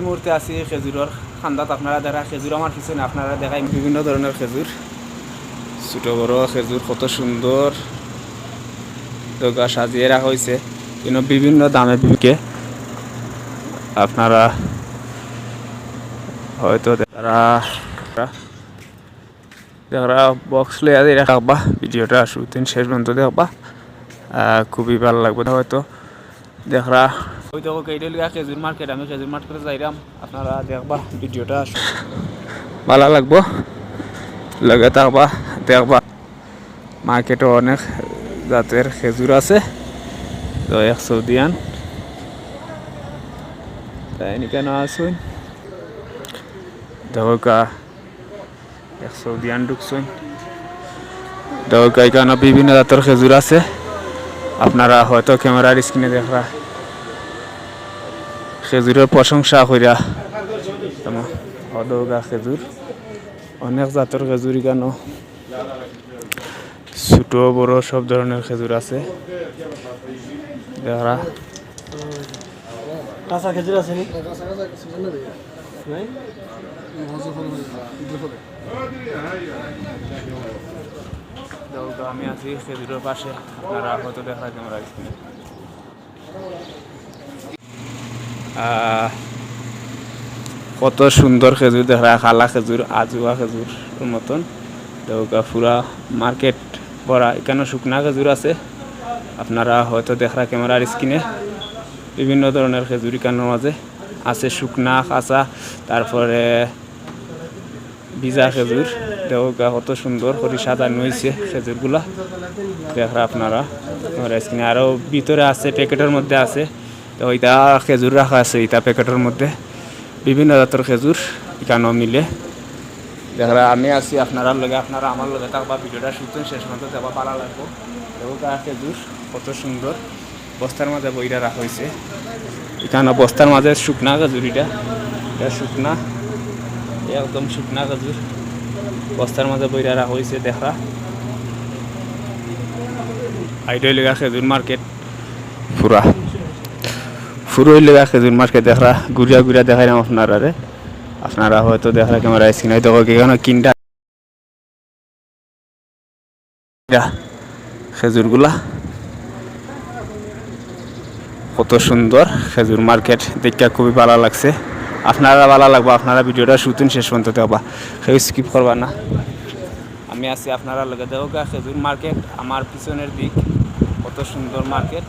মুহূর্তে আছি খেজুরের খান্দাত আপনারা খেজুর আমার আপনারা দেখাই বিভিন্ন ধরনের খেজুর ছোট বড় খেজুর কত সুন্দর নৌকা সাজিয়ে রাখা হয়েছে কিন্তু বিভিন্ন দামে বিকে আপনারা হয়তো তারা যারা বক্স লইয়া দিয়ে রাখবা ভিডিওটা শুরুতে শেষ পর্যন্ত দেখবা খুবই ভালো লাগবে হয়তো দেখরা ওই তো কেটে লিগা খেজুর মার্কেট আমি খেজুর মার্কেটে যাইরাম আপনারা দেখবা ভিডিওটা ভালো লাগবো লগে থাকবা দেখবা মার্কেটে অনেক জাতের খেজুর আছে তো এক সৌদিয়ান তাই কেন আসুন দেখো এক সৌদিয়ান ঢুকছুন দেখো এখানে বিভিন্ন জাতের খেজুর আছে আপনারা হয়তো ক্যামেরার স্ক্রিনে দেখরা খেজুরের প্রশংসা কইরা অদৌগা খেজুর অনেক জাতের খেজুর কেন ছোট বড় সব ধরনের খেজুর আছে দেখরা কাঁচা খেজুর আছে নাই? আমি আছি খেজুরের পাশে। আপনারা হয়তো দেখা ক্যামেরা স্ক্রিনে কত সুন্দর খেজুর দেখা খালা খেজুর, আজুয়া খেজুর মতন। দেউকা পুরা মার্কেট ভরা। এখানে শুকনা খেজুর আছে। আপনারা হয়তো দেখা ক্যামেরার স্ক্রিনে বিভিন্ন ধরনের খেজুর এখানের মাঝে আছে শুকনা কাঁচা তারপরে ভিজা খেজুর দেউকা কত সুন্দর করে সাজানো হয়েছে খেজুরগুলা। দেখা আপনারা ক্যামেরার আরও ভিতরে আছে, প্যাকেটের মধ্যে আছে। তো ওইটা খেজুর রাখা আছে এইটা প্যাকেটের মধ্যে। বিভিন্ন জাতের খেজুর, এখানেও মিলে। দেখা আমি আছি আপনারা লগে, আপনারা আমার লগে থাকবা, ভিডিওটা শুনতেন শেষ পর্যন্ত যাবা পালা লাগবো। দেবকা খেজুর, কত সুন্দর। বস্তার মাঝে বইটা রাখা হয়েছে এখানে বস্তার মাঝে শুকনা খেজুর এটা। এটা শুকনা একদম শুকনা খেজুর বস্তার মাঝে বইটা রাখা হয়েছে দেখা। আইডই লেগা খেজুর মার্কেট। পুরা ফুরোই লেগা খেজুর মার্কেট দেখা। ঘুরিয়া ঘুরিয়া দেখাইলাম আপনারা রে আপনারা হয়তো দেখা ক্যামেরা স্ক্রিনে দেখো এখানে কিনটা। খেজুরগুলা। কত সুন্দর খেজুর মার্কেট। দেখতে খুবই ভালো লাগছে। আপনারা ভালো লাগবো, আপনারা ভিডিওটা শুতুন শেষ পর্যন্ত দেওয়া সেই স্কিপ করবা না। আমি আছি আপনারা লগে দেওয়া খেজুর মার্কেট। আমার পিছনের দিক, কত সুন্দর মার্কেট।